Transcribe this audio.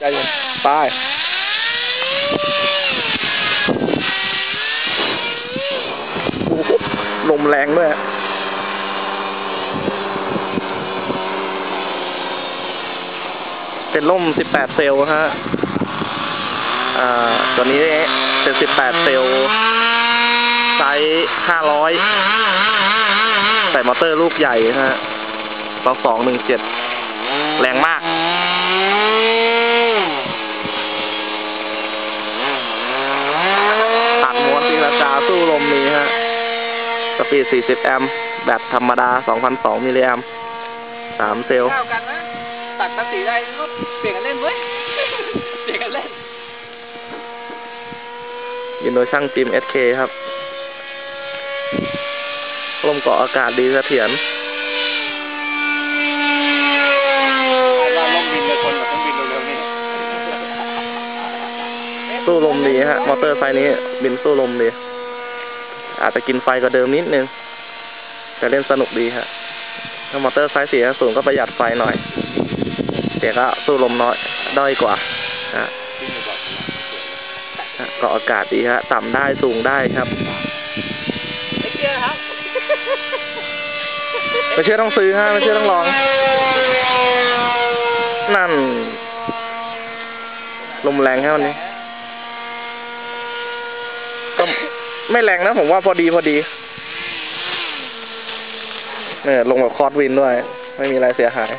ใจเย็นไปโอ้โหลมแรงด้วยอะเป็นร่ม 18 เซลล์ฮะ อ่า ตัวนี้เป็น 18 เซลล์ไซส์ 500 ใส่มอเตอร์ลูกใหญ่นะฮะต่อ217 แรงมาก ตัดม้วนตีลังกาสู้ลมมีฮะ สปีด 40 แอมป์แบตธรรมดา 2,200 มิลลิแอมป์3เซลล์เท่ากันนะ ตัดภาษีได้ก็เปลี่ยนกันเล่นเว้ย เปลี่ยนกันเล่น ยินโดยช่างจิม SK ครับลมเกาะอากาศดีเสถียรว่าลมบินเลยคนกับต้องบินเร็วๆนี่สู้ลมดีฮะ มอเตอร์ไซค์นี้บินสู้ลมดี อาจจะกินไฟกว่าเดิมนิดนึง แต่เล่นสนุกดีฮะ ถ้ามอเตอร์ไซค์สี่สูงก็ประหยัดไฟหน่อย แต่ก็สู้ลมน้อยด้อยกว่าฮะก่อนฮะเกาะอากาศดีฮะ ต่ำได้สูงได้ครับไม่เชื่อครับไม่เชื่อต้องซื้อฮะไม่เชื่อต้องลอง นั่น ลมแรงแค่วันนี้ ก็ ไม่แรงนะผมว่าพอดีพอดี เนี่ยลงแบบคอร์สวินด้วย ไม่มีอะไรเสียหาย